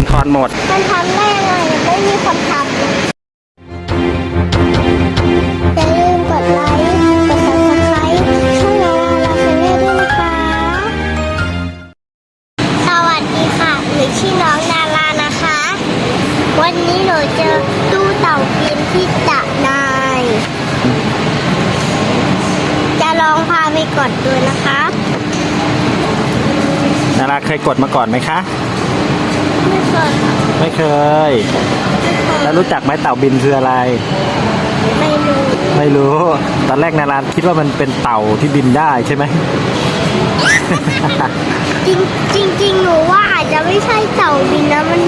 นทอนหมด มันทำได้ยังไงไม่มีคนทำเลยอย่าลืมกดไลค์ กด subscribe ช่องเราเราเป็นแม่ด้วยนะคะ สวัสดีค่ะ หนูชื่อน้องนารานะคะ วันนี้หนูเจอตู้เต่าบินที่ตะนาย จะลองพาไปกดดูนะคะ นาราเคยกดมาก่อนไหมคะไม่เค ยค่ะไม่เคย แล้วรู้จักไหมเต่าบินคืออะไร ไม่รู้ไม่รู้ ตอนแรกนาราคิดว่ามันเป็นเต่าที่บินได้ใช่ไหม จริงจริงๆหนูว่าอาจจะไม่ใช่เต่าบินนะมัน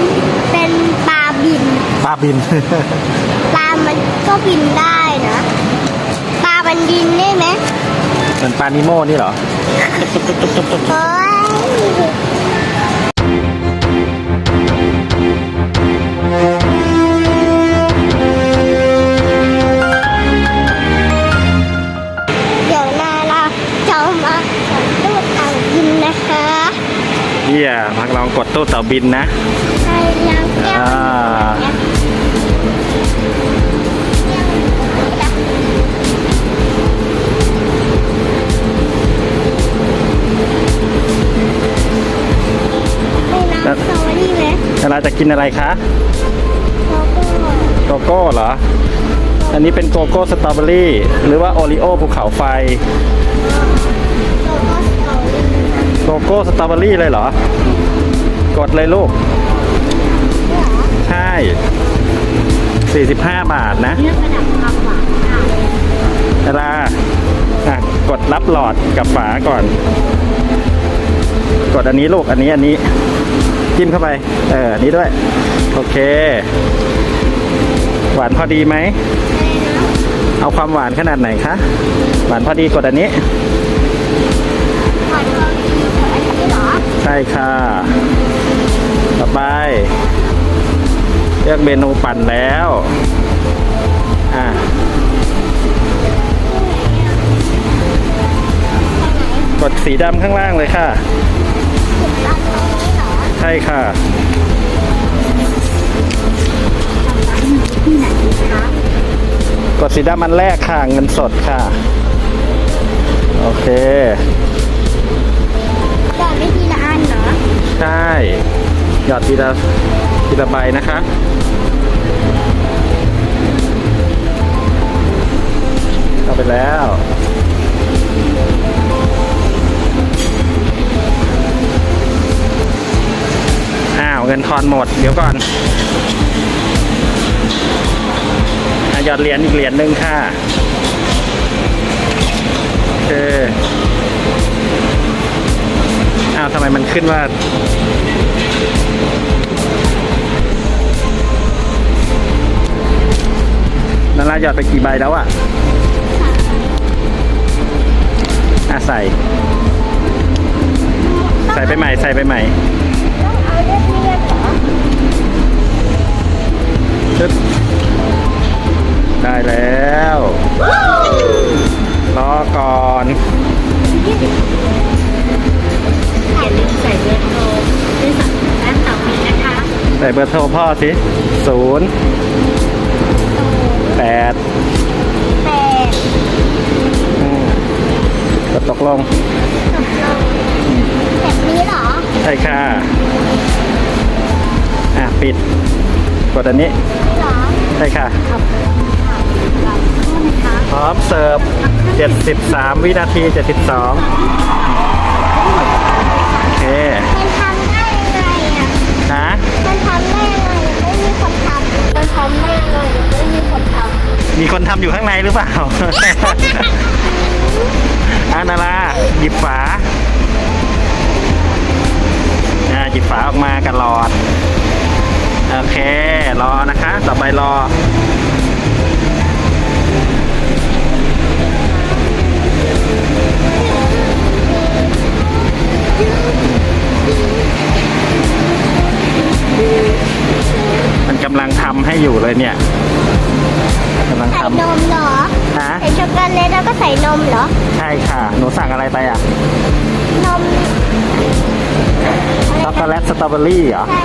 เป็นปลาบินปลาบิน ปลามันก็บินได้นะปลามันบินได้ไหมเหมือนปลานิโมนี่เหรอเฮ้ย เยี่ยมาลองกดตู้เต่าบินนะใช่ยังแก้วอ่าไม่น้ำสตรอเบอรี่ไหมนาราจะกินอะไรคะแล้วก็โกโก้เหรอ อันนี้เป็นโกโก้สตรอเบอรี่ หรือว่าโอริโอภูเขาไฟแล้วก็สตรอเบอรี่ โกโก้สตรอเบอรี่เลยเหรอ กดเลยลูก ใช่ 45 บาทนะเลือกระดับความหวานค่ะเวลาอะกดรับหลอดกับฝาก่อน กดอันนี้ลูกอันนี้อันนี้ จิ้มเข้าไป เอออันนี้ด้วย โอเค หวานพอดีไหม เอาความหวานขนาดไหนคะ หวานพอดีกดอันนี้ หวานความดีของอันนี้เหรอ ใช่ค่ะ ต่อไป เลือกเมนูปั่นแล้ว อะกดสีดำข้างล่างเลยค่ะ ใช่ค่ะ กดสีดำอันแรกค่ะ เงินสดค่ะ โอเค อดทีละทีละใบนะคะเข้าไปแล้วอ้าวเงินทอนหมด เดี๋ยวก่อนอะหยอดเหรียญอีกเหรียญหนึ่งค่ะโอเคอ้าวทำไมมันขึ้นว่า นาราหยอดไปกี่ใบแล้วอะอะใส่ ใส่ไปใหม่ ใส่ไปใหม่ ส่เบอร์โทรพ่อสิศูนย์แปดแปดกดตกลงตกลงแบบนี้เหรอ ใช่ค่ะ อะ ปิด กดอันนี้ ใช่ค่ะขอบคุณค่ะขอบคุณนะคะพร้อมเสิร์ฟ 73 วินาที 72 โอเคำมันทำได้ยังไงไม่มีคนทำมีคนทำอยู่ข้างในหรือเปล่า อานาราหยิบฝาอ่าหยิบฝาออกมากันหลอด โอเค รอนะคะ ต่อไปรอ อยู่เลยเนี่ยกำลังใส่ทำนมเหรอฮะใส่ช็อกโกแลตแล้วก็ใส่นมเหรอ ใช่ค่ะ หนูสั่งอะไรไปอะนมช็อกโกแลตสตรอเบอรี่เหรอ ใช่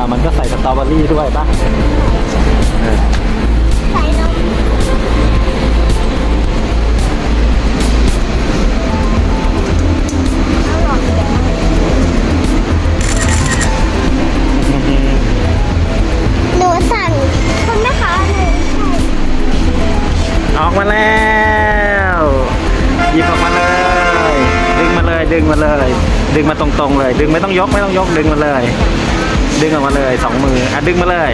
ามันก็ใส่สตรอเบอรี่ด้วยปะเออ ดึงมาเลย ดึงมาตรงๆเลย ดึงไม่ต้องยกไม่ต้องยกดึงมาเลย ดึงออกมาเลยสองมืออะดึงมาเลย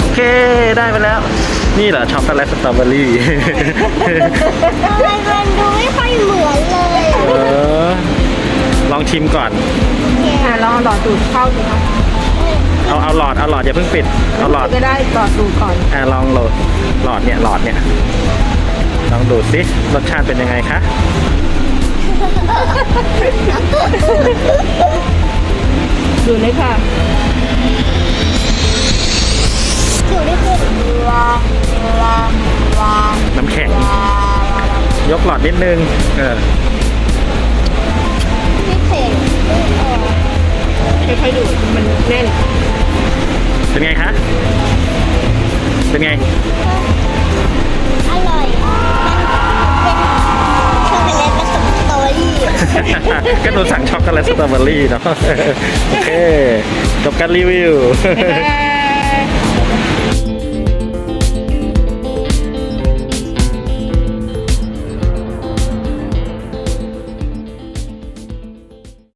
โอเคได้ไปแล้ว นี่เหรอช็อกโกแลตสตรอเบอรี่ ทำไมมันดูไม่ค่อยเหมือนเลยเออ ลองชิมก่อน อะลองเอาหลอดดูดเข้าสิคะเอาเอาหลอดเอาหลอดอย่าเพิ่งปิด เอาหลอดก็ได้หลอดดูดก่อนอะลองโหลดหลอดเนี่ยหลอดเนี่ย ลองดูดสิรสชาติเป็นยังไงคะ ดูดเลยค่ะอยู่ได้คือน้ำแข็ง ยกหลอดนิดนึง เออพี่เข่งไม่ออกค่อยๆดูดมันแน่น เป็นไงคะ เป็นไง อร่อย ก็หนูสั่งช็อกโกแลตสตรอเบอรี่เนาะโอเคจบการรีวิว